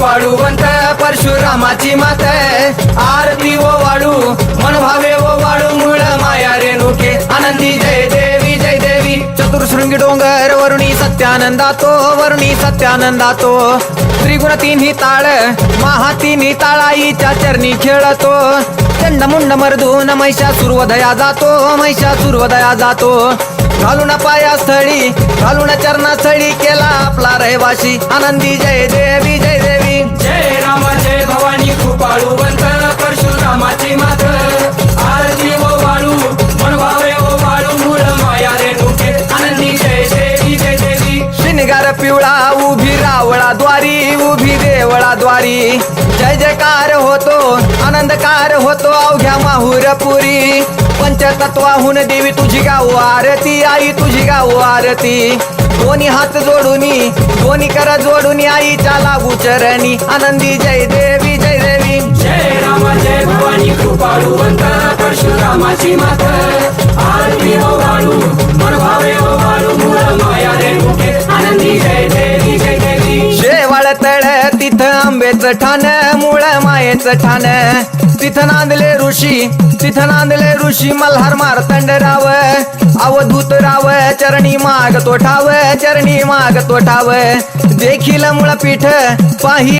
पाडूवंत परशुरामाची मात आरती ओ वाळू मन भावे ओ वाळू मुळ माया रेणुके. आनंदी जय देवी जय देवी. चतुर्शृंगी डोंगर वरुणी सत्यानंदातो वरुणी सत्यानंदातो. त्रिगुण तिन्ही ताळ महा तिन्ही ताळाईच्या चरणी खेळतो. चंड मुंड मर्दून महिषा सुरवदया जातो महिषा सुरवदया जातो. घालून पाया स्थळी घालून चरणास्थळी केला आपला रहिवाशी आनंदी जय देवी जय देवी. जय राम जय भवानी कृपाळूवंत परशुरामाची मात. आरती ओ वाळू मन भावे ओ वाळू मूळ माया रेणुके आनंदी जय देवी जय देवी. शिनगार पिवळा उभी रावळा द्वारी उभी देवळा द्वारी. जय जयकार होतो आनंदकार होतो अवघ्या माहुरपुरी. पंचतत्वाहून देवी तुझी गाव आरती आई तुझी गाव आरती. दोन्ही हात जोडूनी दोन्ही कर जोडून आईच्या लागू चरणी. आनंदी जय देवी जय देवी. जय राम जय भवानी कृपाळूवंत परशुरामाची मात. आरती ओ वाळू मन भावे ओ वाळू मूळ माया रेणुके आनंदी जय देवी जय देवी. शेवाळ तळ तिथं आंबेचं ठाण मुळ मायेचं ठाण तिथं नांदले ऋषी तिथं नांदले ऋषी मल्हार मारतंड राव. अवधूत राव चरणी माग तो ठाव चरणी माग तो ठाव. देखील मुळ पीठ पाही